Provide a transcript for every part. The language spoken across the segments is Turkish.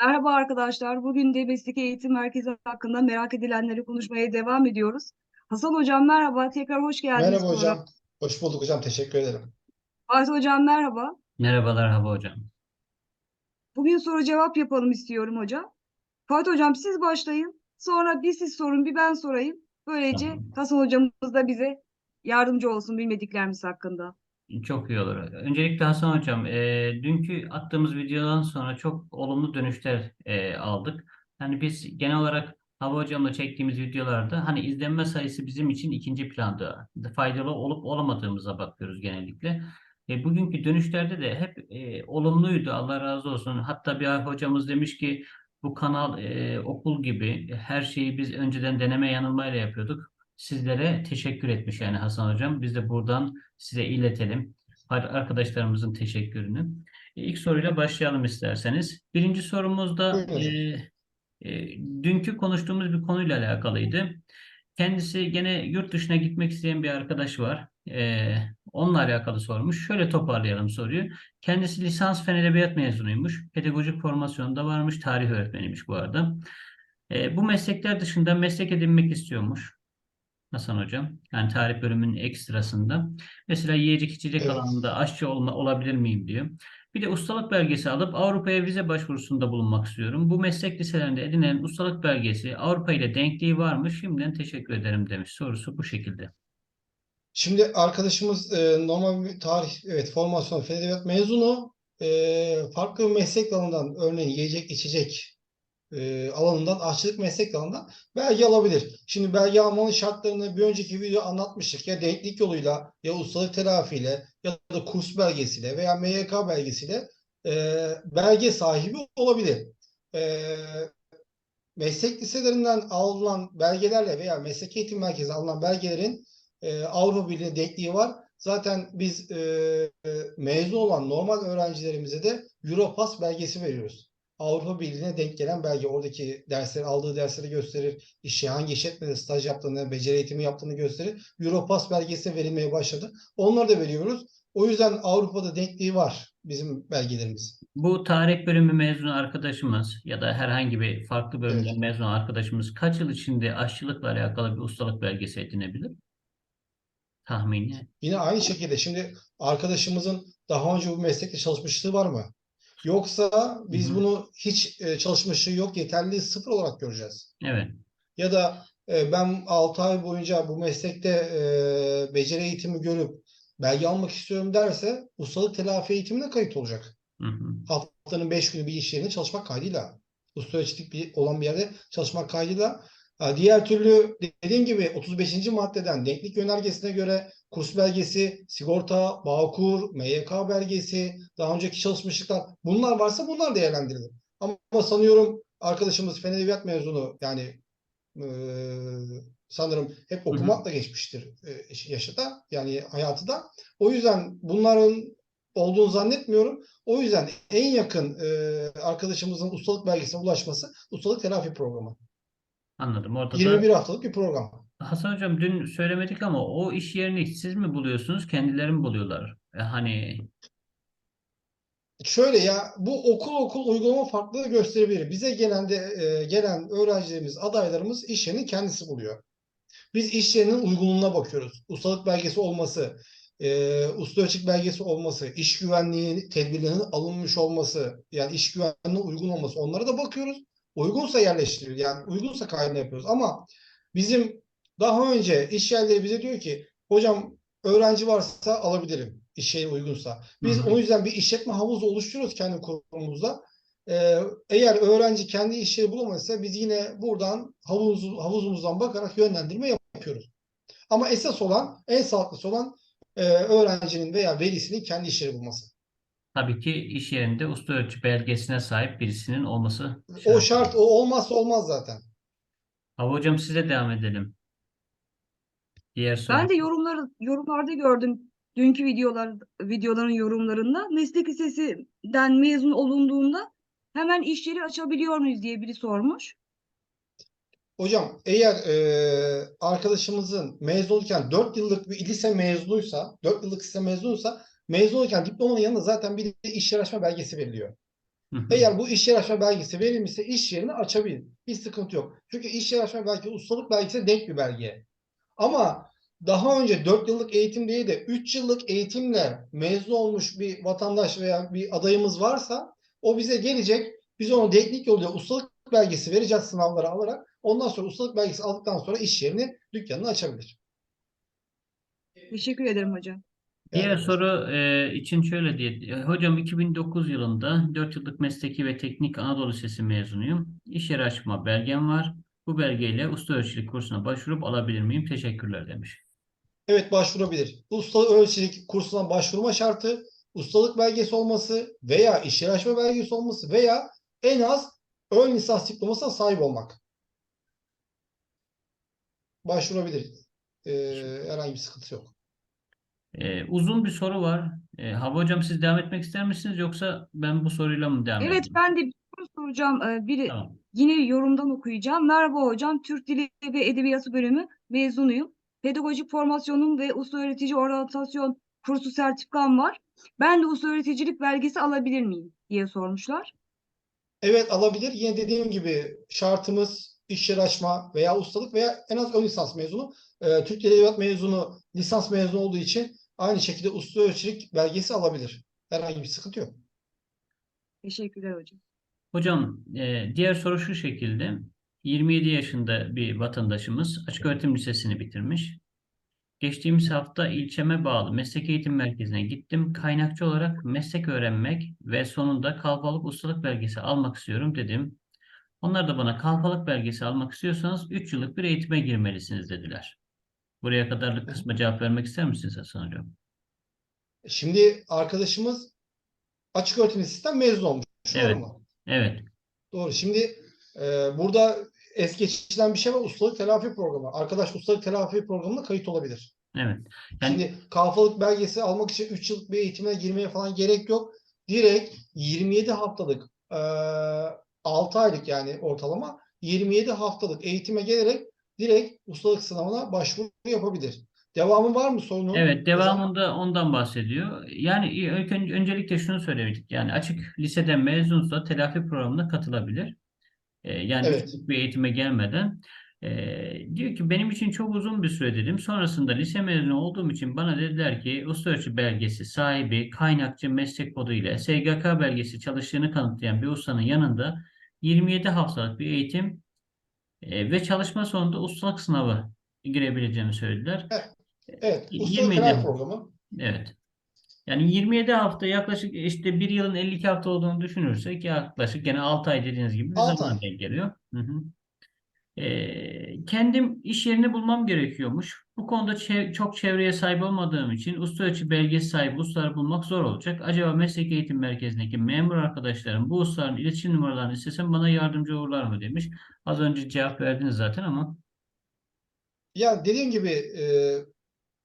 Merhaba arkadaşlar. Bugün de Mesleki Eğitim Merkezi hakkında merak edilenleri konuşmaya devam ediyoruz. Hasan Hocam merhaba. Tekrar hoş geldiniz. Merhaba hocam. Hoş bulduk hocam. Teşekkür ederim. Fatih Hocam merhaba. Merhabalar Hava Hocam. Bugün soru cevap yapalım istiyorum hocam. Fatih Hocam siz başlayın. Sonra bir siz sorun bir ben sorayım. Böylece Tamam. Hasan Hocamız da bize yardımcı olsun bilmediklerimiz hakkında. Çok iyi olur. Öncelikle Hasan Hocam, e, dünkü attığımız videodan sonra çok olumlu dönüşler e, aldık. Hani biz genel olarak Hava Hocam'la çektiğimiz videolarda hani izlenme sayısı bizim için ikinci planda. Faydalı olup olamadığımıza bakıyoruz genellikle. E, bugünkü dönüşlerde de hep e, olumluydu. Allah razı olsun. Hatta bir hocamız demiş ki bu kanal e, okul gibi her şeyi biz önceden deneme yanılmayla yapıyorduk. Sizlere teşekkür etmiş yani Hasan Hocam. Biz de buradan size iletelim. Ar- Arkadaşlarımızın teşekkürünü. E, İlk soruyla başlayalım isterseniz. Birinci sorumuz da Buyurun hocam. e, e, dünkü konuştuğumuz bir konuyla alakalıydı. Kendisi gene yurt dışına gitmek isteyen bir arkadaş var. E, onunla alakalı sormuş. Şöyle toparlayalım soruyu. Kendisi lisans fen edebiyat mezunuymuş. Pedagojik formasyonda varmış. Tarih öğretmeniymiş bu arada. E, bu meslekler dışında meslek edinmek istiyormuş. Hasan Hocam. Yani tarih bölümünün ekstrasında. Mesela yiyecek içecek Evet. alanında aşçı olma, olabilir miyim diyor. Bir de ustalık belgesi alıp Avrupa'ya vize başvurusunda bulunmak istiyorum. Bu meslek liselerinde edinilen ustalık belgesi Avrupa ile denkliği var mı? Şimdiden teşekkür ederim demiş. Sorusu bu şekilde. Şimdi arkadaşımız e, normal bir tarih, evet formasyon fen edebiyat mezunu. E, farklı bir meslek dalından örneğin yiyecek içecek e, alanından, aşçılık meslek dalından belge alabilir. Şimdi belge almanın şartlarını bir önceki video anlatmıştık. Ya denklik yoluyla ya ustalık telafiyle ya da kurs belgesiyle veya MYK belgesiyle e, belge sahibi olabilir. E, meslek liselerinden alınan belgelerle veya meslek eğitim merkezi alınan belgelerin e, Avrupa Birliği denkliği var. Zaten biz e, e, mezun olan normal öğrencilerimize de Europass belgesi veriyoruz. Avrupa Birliği'ne denk gelen belge. Oradaki dersleri, aldığı dersleri gösterir. İşi hangi işletmede staj yaptığını, beceri eğitimi yaptığını gösterir. Europass belgesi verilmeye başladı. Onları da veriyoruz. O yüzden Avrupa'da denkliği var bizim belgelerimiz. Bu tarih bölümü mezunu arkadaşımız ya da herhangi bir farklı bölümden Evet. mezun arkadaşımız kaç yıl içinde aşçılıkla alakalı bir ustalık belgesi edinebilir? Tahmini. Yine aynı şekilde şimdi arkadaşımızın daha önce bu meslekte çalışmışlığı var mı? Yoksa biz Hı bunu hiç e, çalışmışlığı yok, yeterli sıfır olarak göreceğiz. Evet. Ya da e, ben 6 ay boyunca bu meslekte e, beceri eğitimi görüp belge almak istiyorum derse ustalık telafi eğitimine kayıt olacak. Hı hı. Haftanın 5 günü bir iş yerinde çalışmak kaydıyla. Usta bir olan bir yerde çalışmak kaydıyla. Diğer türlü dediğim gibi 35. maddeden denklik yönergesine göre kurs belgesi, sigorta, Bağkur, MYK belgesi, daha önceki çalışmışlıklar bunlar varsa bunlar değerlendirilir. Ama, sanıyorum arkadaşımız fen edebiyat mezunu yani eee, sanırım hep okumakla geçmiştir e, yaşı da yani hayatı da. O yüzden bunların olduğunu zannetmiyorum. O yüzden en yakın e, arkadaşımızın ustalık belgesine ulaşması ustalık telafi programı. Anladım. Orada da 21 haftalık bir program. Hasan Hocam dün söylemedik ama o iş yerini siz mi buluyorsunuz, kendileri mi buluyorlar? E, hani Şöyle ya bu okul okul uygulama farklılığı gösterebilir. Bize gelen de e, gelen öğrencilerimiz, adaylarımız iş yerini kendisi buluyor. Biz iş yerinin uygunluğuna bakıyoruz. Ustalık belgesi olması, e, usta ölçek belgesi olması, iş güvenliği tedbirlerinin alınmış olması, yani iş güvenliğine uygun olması onlara da bakıyoruz. Uygunsa yerleştiriyoruz. Yani uygunsa kaydını yapıyoruz. Ama bizim daha önce iş yerleri bize diyor ki hocam öğrenci varsa alabilirim iş yeri uygunsa. Biz Hı hı. o yüzden bir işletme havuzu oluşturuyoruz kendi kurumumuzda. Ee, eğer öğrenci kendi iş yeri bulamazsa biz yine buradan havuz, havuzumuzdan bakarak yönlendirme yapıyoruz. Ama esas olan, en sağlıklısı olan e, öğrencinin veya velisinin kendi iş yeri bulması. Tabii ki iş yerinde usta ölçü belgesine sahip birisinin olması O şart, o olmazsa olmaz zaten. Hava Hocam size devam edelim. Diğer soru. Ben de yorumları yorumlarda gördüm dünkü videolar videoların yorumlarında meslek lisesinden mezun olunduğunda hemen iş yeri açabiliyor muyuz diye biri sormuş. Hocam eğer e, arkadaşımızın mezun olurken 4 yıllık bir lise mezunuysa, 4 yıllık lise mezunuysa mezun olurken diplomanın yanında zaten bir de iş açma belgesi veriliyor. Hı hı. Eğer bu iş açma belgesi verilmişse iş yerini açabilir. Bir sıkıntı yok. Çünkü iş açma belgesi ustalık belgesine denk bir belge. Ama daha önce 4 yıllık eğitim değil de 3 yıllık eğitimle mezun olmuş bir vatandaş veya bir adayımız varsa o bize gelecek. Biz ona teknik yoluyla ustalık belgesi vereceğiz sınavları alarak. Ondan sonra ustalık belgesi aldıktan sonra iş yerini, dükkanını açabilir. Teşekkür ederim hocam. Diğer soru e, için şöyle diye. e, Hocam 2009 yılında 4 yıllık mesleki ve teknik Anadolu Lisesi mezunuyum. İş yeri açma belgem var. Bu belgeyle usta ölçülük kursuna başvurup alabilir miyim? Teşekkürler demiş. Evet başvurabilir. Ustalık ölçülük kursuna başvurma şartı ustalık belgesi olması veya iş yeri açma belgesi olması veya en az ön lisans diplomasına sahip olmak. Başvurabilir. Ee, herhangi bir sıkıntı yok. E, uzun bir soru var. E, Hava Hocam siz devam etmek ister misiniz yoksa ben bu soruyla mı devam Evet edeyim? ben de bir soru soracağım. Ee, biri Tamam. Yine yorumdan okuyacağım. Merhaba hocam, Türk Dili ve Edebiyatı bölümü mezunuyum. Pedagojik formasyonum ve usta öğretici oryantasyon kursu sertifikam var. Ben de usta öğreticilik belgesi alabilir miyim diye sormuşlar. Evet alabilir. Yine dediğim gibi şartımız iş yeri açma veya ustalık veya en az ön lisans mezunu. Ee, Türk Edebiyat mezunu, lisans mezunu olduğu için aynı şekilde usta ölçülük belgesi alabilir. Herhangi bir sıkıntı yok. Teşekkürler hocam. Hocam, e, diğer soru şu şekilde. 27 yaşında bir vatandaşımız açık öğretim lisesini bitirmiş. Geçtiğimiz hafta ilçeme bağlı meslek eğitim merkezine gittim. Kaynakçı olarak meslek öğrenmek ve sonunda kalfalık ustalık belgesi almak istiyorum dedim. Onlar da bana kalfalık belgesi almak istiyorsanız 3 yıllık bir eğitime girmelisiniz dediler. Buraya kadarlık kısma cevap vermek ister misiniz Hasan Hocam? Şimdi arkadaşımız açık öğretim lisesinden mezun olmuş. Evet. mu? Evet. Doğru. Şimdi e, burada es geçilen bir şey var. Ustalık telafi programı. Arkadaş ustalık telafi programına kayıt olabilir. Evet. Yani Şimdi kalfalık belgesi almak için 3 yıllık bir eğitime girmeye falan gerek yok. Direkt 27 haftalık e, 6 aylık yani ortalama 27 haftalık eğitime gelerek direkt ustalık sınavına başvuru yapabilir. Devamı var mı sorunun? Evet, devamında ondan bahsediyor. Yani öncelikle şunu söylemiştik. Yani açık liseden mezunsa telafi programına katılabilir. Ee, yani Evet. bir eğitime gelmeden. Ee, diyor ki benim için çok uzun bir süre dedim. Sonrasında lise mezunu olduğum için bana dediler ki usta ölçü belgesi sahibi kaynakçı meslek kodu ile SGK belgesi çalıştığını kanıtlayan bir ustanın yanında 27 haftalık bir eğitim e, ve çalışma sonunda ustalık sınavı girebileceğimi söylediler. Evet. Y- Ustalık 27 telafi programı. Evet. Yani 27 hafta yaklaşık işte bir yılın 52 hafta olduğunu düşünürsek yaklaşık gene 6 ay dediğiniz gibi bir zaman denk geliyor. Hı hı. Ee, kendim iş yerini bulmam gerekiyormuş. Bu konuda çev- çok çevreye sahip olmadığım için usta ölçü belgesi sahibi ustaları bulmak zor olacak. Acaba meslek eğitim merkezindeki memur arkadaşlarım bu ustaların iletişim numaralarını istesem bana yardımcı olurlar mı demiş. Az önce cevap verdiniz zaten ama Ya dediğim gibi e,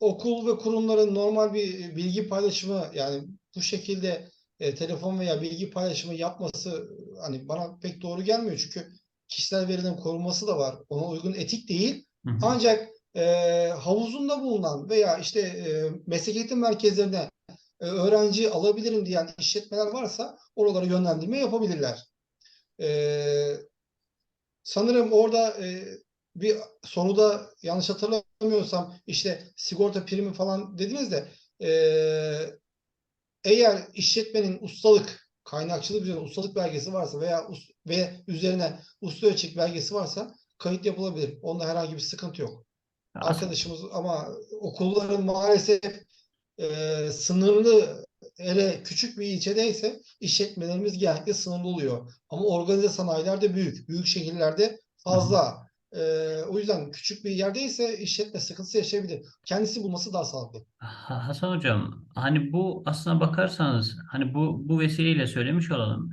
okul ve kurumların normal bir bilgi paylaşımı yani bu şekilde e, telefon veya bilgi paylaşımı yapması hani bana pek doğru gelmiyor. Çünkü kişisel verilerin korunması da var. Ona uygun etik değil. Hı hı. Ancak e, havuzunda bulunan veya işte e, meslek eğitim merkezlerine e, öğrenci alabilirim diyen işletmeler varsa oralara yönlendirme yapabilirler. E, sanırım orada e, bir soruda yanlış hatırlamıyorsam işte sigorta primi falan dediniz de e, eğer işletmenin ustalık kaynakçılık üzerine ustalık belgesi varsa veya us- ve üzerine usta ölçek belgesi varsa kayıt yapılabilir. Onda herhangi bir sıkıntı yok. As- Arkadaşımız ama okulların maalesef e, sınırlı hele küçük bir ilçedeyse işletmelerimiz genellikle sınırlı oluyor. Ama organize sanayiler de büyük. Büyük şehirlerde fazla. E, o yüzden küçük bir yerdeyse işletme sıkıntısı yaşayabilir. Kendisi bulması daha sağlıklı. Ha- Hasan Hocam, hani bu aslına bakarsanız hani bu bu vesileyle söylemiş olalım.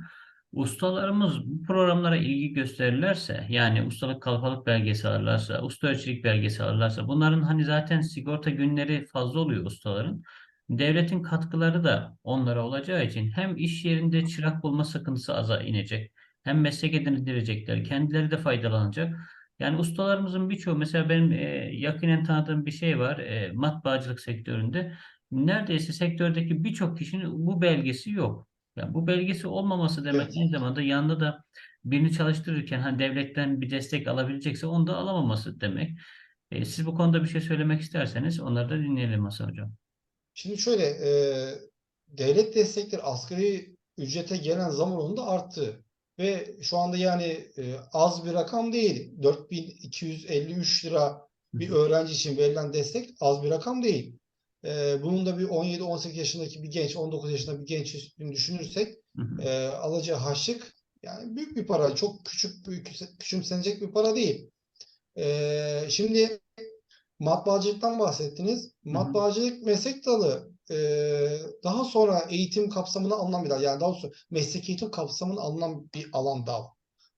Ustalarımız bu programlara ilgi gösterirlerse yani ustalık kalfalık belgesi alırlarsa, usta ölçülük belgesi alırlarsa bunların hani zaten sigorta günleri fazla oluyor ustaların. Devletin katkıları da onlara olacağı için hem iş yerinde çırak bulma sıkıntısı aza inecek. Hem meslek edindirecekler. Kendileri de faydalanacak. Yani ustalarımızın birçoğu mesela benim e, yakinen tanıdığım bir şey var e, matbaacılık sektöründe. Neredeyse sektördeki birçok kişinin bu belgesi yok. Yani bu belgesi olmaması demek Evet. aynı zamanda yanında da birini çalıştırırken hani devletten bir destek alabilecekse onu da alamaması demek. E, siz bu konuda bir şey söylemek isterseniz onları da dinleyelim Hasan Hocam. Şimdi şöyle e, devlet destekleri asgari ücrete gelen zam oranında arttı. Ve şu anda yani e, az bir rakam değil. 4253 lira bir öğrenci için verilen destek az bir rakam değil. E, bunun da bir 17-18 yaşındaki bir genç, 19 yaşında bir genç düşünürsek e, alacağı harçlık yani büyük bir para. Çok küçük, büyük, küçümsenecek bir para değil. E, şimdi matbaacılıktan bahsettiniz. Matbaacılık meslek dalı e, daha sonra eğitim kapsamına alınan bir dal. Yani daha doğrusu meslek eğitim kapsamına alınan bir alan dal.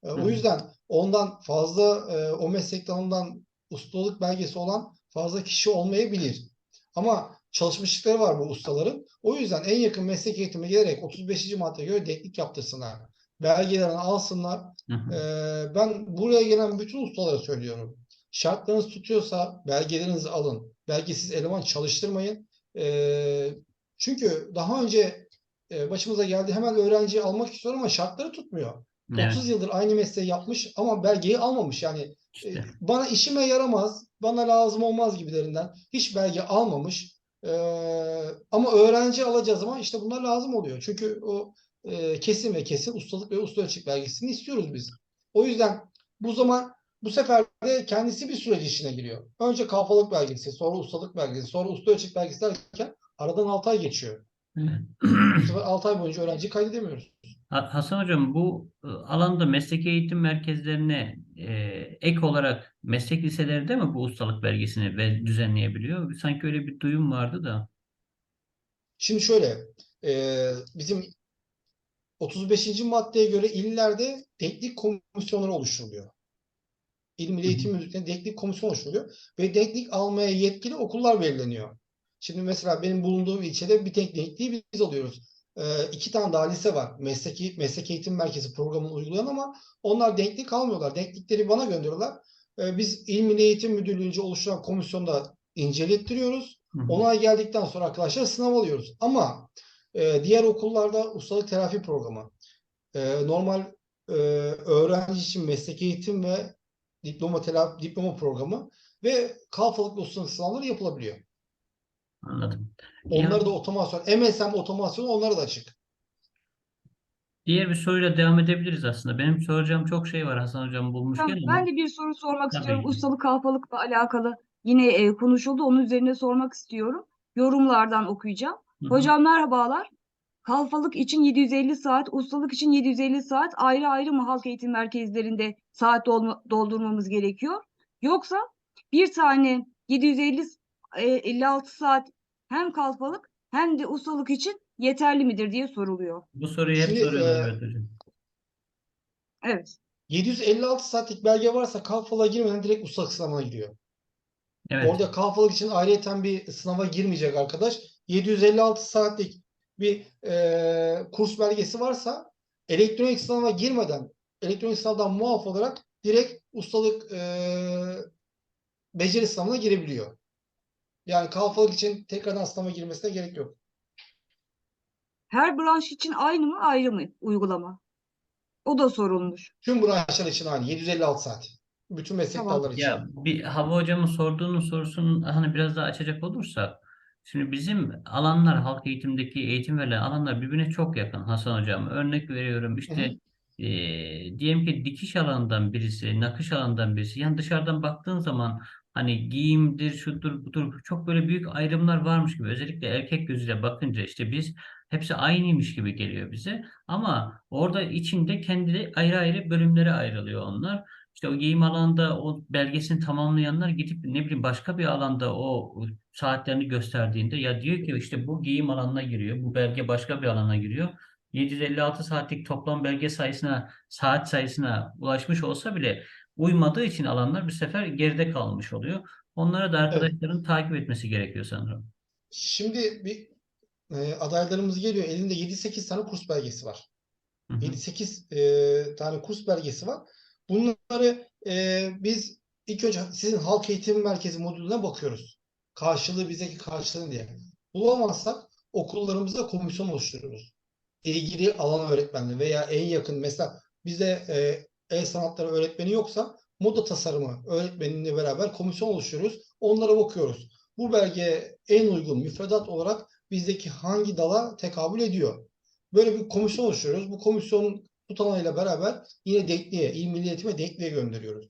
E, o yüzden ondan fazla e, o meslek dalından ustalık belgesi olan fazla kişi olmayabilir. Ama çalışmışlıkları var bu ustaların. O yüzden en yakın meslek eğitime gelerek 35. maddeye göre denklik yaptırsınlar. Belgelerini alsınlar. Hı hı. Ee, ben buraya gelen bütün ustalara söylüyorum. Şartlarınız tutuyorsa belgelerinizi alın. Belgesiz eleman çalıştırmayın. Ee, çünkü daha önce e, başımıza geldi hemen öğrenciyi almak istiyor ama şartları tutmuyor. Evet, 30 yıldır aynı mesleği yapmış ama belgeyi almamış. Yani e, işte. bana işime yaramaz, bana lazım olmaz gibilerinden hiç belge almamış. Ee, ama öğrenci alacağı zaman işte bunlar lazım oluyor. Çünkü o e, kesin ve kesin ustalık ve usta ölçek belgesini istiyoruz biz. O yüzden bu zaman bu sefer de kendisi bir süreç içine giriyor. Önce kafalık belgesi, sonra ustalık belgesi, sonra usta ölçek belgesi derken aradan 6 ay geçiyor. Bu sefer 6 ay boyunca öğrenciyi kaydedemiyoruz. Ha- Hasan Hocam bu e, alanda mesleki eğitim merkezlerine e, ek olarak meslek liseleri de mi bu ustalık belgesini ve düzenleyebiliyor? Sanki öyle bir duyum vardı da. Şimdi şöyle, e, bizim 35. maddeye göre illerde denklik komisyonları oluşturuluyor. İl Milli. Eğitim Müdürlüğü'nde denklik komisyonu oluşturuluyor ve denklik almaya yetkili okullar belirleniyor. Şimdi mesela benim bulunduğum ilçede bir tek denkliği biz alıyoruz. Ee, iki tane daha lise var. Mesleki, meslek eğitim merkezi programını uygulayan ama onlar denklik almıyorlar. Denklikleri bana gönderiyorlar. Ee, biz İl Milli Eğitim Müdürlüğü'nce oluşturan komisyonda incelettiriyoruz. Onay geldikten sonra arkadaşlar sınav alıyoruz. Ama e, diğer okullarda ustalık terapi programı, e, normal e, öğrenci için meslek eğitim ve diploma telafi, diploma programı ve kalfalık ustalık sınavları yapılabiliyor. Anladım. Onları da otomasyon, MSM otomasyonu onlara da açık. diğer bir soruyla devam edebiliriz aslında. Benim soracağım çok şey var Hasan Hocam bulmuşken Hocam, ama ben de bir soru sormak Tabii istiyorum. Ustalık kalfalıkla alakalı yine e, konuşuldu. Onun üzerine sormak istiyorum. Yorumlardan okuyacağım. Hı hı. Hocam merhabalar. Kalfalık için 750 saat, ustalık için 750 saat ayrı ayrı mı halk eğitim merkezlerinde saat dolma- doldurmamız gerekiyor? Yoksa bir tane 750 s- e, 56 saat hem kalfalık hem de ustalık için yeterli midir diye soruluyor. bu soruyu hep Şimdi soruyorlar e, evet hocam. Evet. 756 saatlik belge varsa kalfalığa girmeden direkt ustalık sınavına giriyor. Evet. Orada kalfalık için ayrıyeten bir sınava girmeyecek arkadaş. 756 saatlik bir e, kurs belgesi varsa elektronik sınava girmeden elektronik sınavdan muaf olarak direkt ustalık e, beceri sınavına girebiliyor. Yani kalfalık için tekrardan sınava girmesine gerek yok. Her branş için aynı mı ayrı mı uygulama? O da sorulmuş. Tüm branşlar için aynı. 756 saat. Bütün meslek Tamam. dalları için. Ya bir Hava Hocam'ın sorduğunun sorusunun hani biraz daha açacak olursak şimdi bizim alanlar halk eğitimdeki eğitim verilen alanlar birbirine çok yakın Hasan Hocam. Örnek veriyorum işte eee, diyelim ki dikiş alanından birisi, nakış alanından birisi. Yani dışarıdan baktığın zaman hani giyimdir, şudur, budur çok böyle büyük ayrımlar varmış gibi. Özellikle erkek gözüyle bakınca işte biz hepsi aynıymış gibi geliyor bize. Ama orada içinde kendi ayrı ayrı bölümlere ayrılıyor onlar. İşte o giyim alanında o belgesini tamamlayanlar gidip ne bileyim başka bir alanda o saatlerini gösterdiğinde ya diyor ki işte bu giyim alanına giriyor, bu belge başka bir alana giriyor. 756 saatlik toplam belge sayısına, saat sayısına ulaşmış olsa bile uymadığı için alanlar bir sefer geride kalmış oluyor. Onlara da arkadaşların takip etmesi gerekiyor sanırım. Şimdi bir e, adaylarımız geliyor. Elinde 7-8 tane kurs belgesi var. Hı hı. 7-8 e, tane kurs belgesi var. Bunları e, biz ilk önce sizin halk eğitim merkezi modülüne bakıyoruz. Karşılığı bizdeki karşılığı diye. Bulamazsak okullarımızda komisyon oluşturuyoruz. ilgili alan öğretmenleri veya en yakın mesela bizde e, el sanatları öğretmeni yoksa moda tasarımı öğretmeniyle beraber komisyon oluşturuyoruz. Onlara bakıyoruz. Bu belge en uygun müfredat olarak bizdeki hangi dala tekabül ediyor? Böyle bir komisyon oluşturuyoruz. Bu komisyonun tutanağıyla beraber yine denkliğe, İl Milli Eğitim'e denkliğe gönderiyoruz.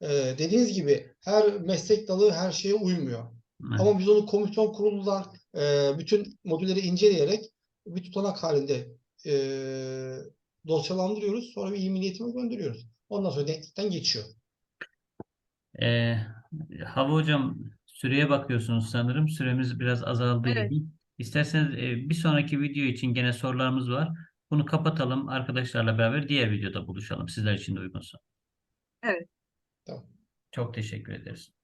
Ee, dediğiniz gibi her meslek dalı her şeye uymuyor. Evet. Ama biz onu komisyon kurulundan e, bütün modülleri inceleyerek bir tutanak halinde e, dosyalandırıyoruz. Sonra bir İl Milli Eğitim'e gönderiyoruz. Ondan sonra denklikten geçiyor. Ee, Hava hocam süreye bakıyorsunuz sanırım. Süremiz biraz azaldı Evet. gibi. İsterseniz e, bir sonraki video için gene sorularımız var. Bunu kapatalım. Arkadaşlarla beraber diğer videoda buluşalım. Sizler için de uygunsa. Evet. Tamam. Çok teşekkür ederiz.